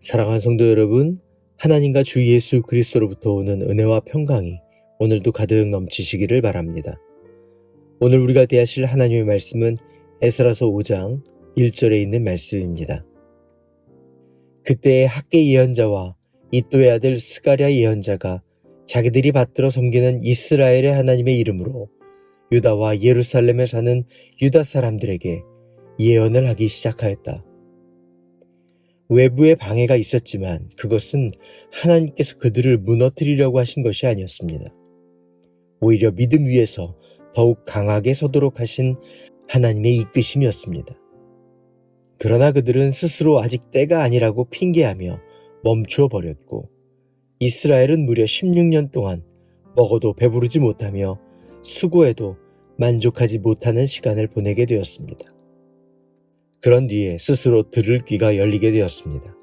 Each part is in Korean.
사랑하는 성도 여러분, 하나님과 주 예수 그리스도로부터 오는 은혜와 평강이 오늘도 가득 넘치시기를 바랍니다. 오늘 우리가 대하실 하나님의 말씀은 에스라서 5장 1절에 있는 말씀입니다. 그때의 학계 예언자와 이또의 아들 스가랴 예언자가 자기들이 받들어 섬기는 이스라엘의 하나님의 이름으로 유다와 예루살렘에 사는 유다 사람들에게 예언을 하기 시작하였다. 외부의 방해가 있었지만 그것은 하나님께서 그들을 무너뜨리려고 하신 것이 아니었습니다. 오히려 믿음 위에서 더욱 강하게 서도록 하신 하나님의 이끄심이었습니다. 그러나 그들은 스스로 아직 때가 아니라고 핑계하며 멈추어 버렸고 이스라엘은 무려 16년 동안 먹어도 배부르지 못하며 수고해도 만족하지 못하는 시간을 보내게 되었습니다. 그런 뒤에 스스로 들을 귀가 열리게 되었습니다.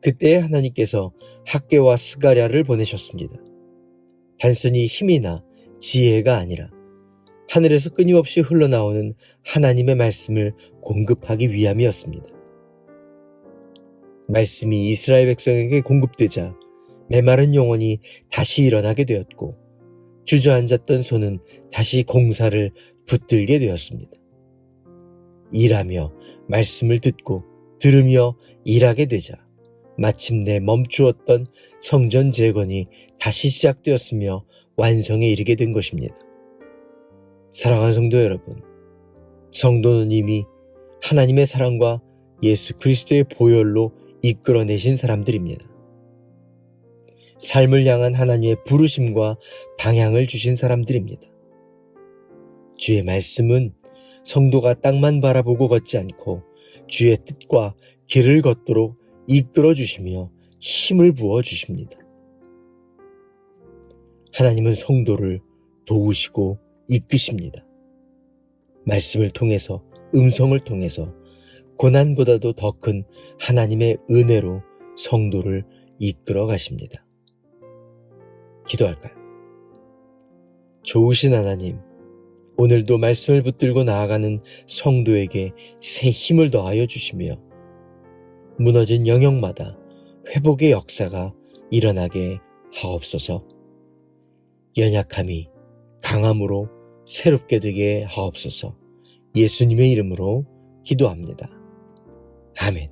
그때 하나님께서 학계와 스가랴를 보내셨습니다. 단순히 힘이나 지혜가 아니라 하늘에서 끊임없이 흘러나오는 하나님의 말씀을 공급하기 위함이었습니다. 말씀이 이스라엘 백성에게 공급되자 메마른 영혼이 다시 일어나게 되었고 주저앉았던 손은 다시 공사를 붙들게 되었습니다. 일하며 말씀을 듣고 들으며 일하게 되자 마침내 멈추었던 성전 재건이 다시 시작되었으며 완성에 이르게 된 것입니다. 사랑하는 성도 여러분, 성도는 이미 하나님의 사랑과 예수 그리스도의 보혈로 이끌어내신 사람들입니다. 삶을 향한 하나님의 부르심과 방향을 주신 사람들입니다. 주의 말씀은 성도가 땅만 바라보고 걷지 않고 주의 뜻과 길을 걷도록 이끌어 주시며 힘을 부어 주십니다. 하나님은 성도를 도우시고 이끄십니다. 말씀을 통해서, 음성을 통해서 고난보다도 더 큰 하나님의 은혜로 성도를 이끌어 가십니다. 기도할까요? 좋으신 하나님, 오늘도 말씀을 붙들고 나아가는 성도에게 새 힘을 더하여 주시며 무너진 영역마다 회복의 역사가 일어나게 하옵소서. 연약함이 강함으로 새롭게 되게 하옵소서. 예수님의 이름으로 기도합니다. 아멘.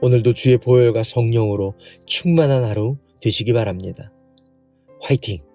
오늘도 주의 보혈과 성령으로 충만한 하루 되시기 바랍니다. ファイティン。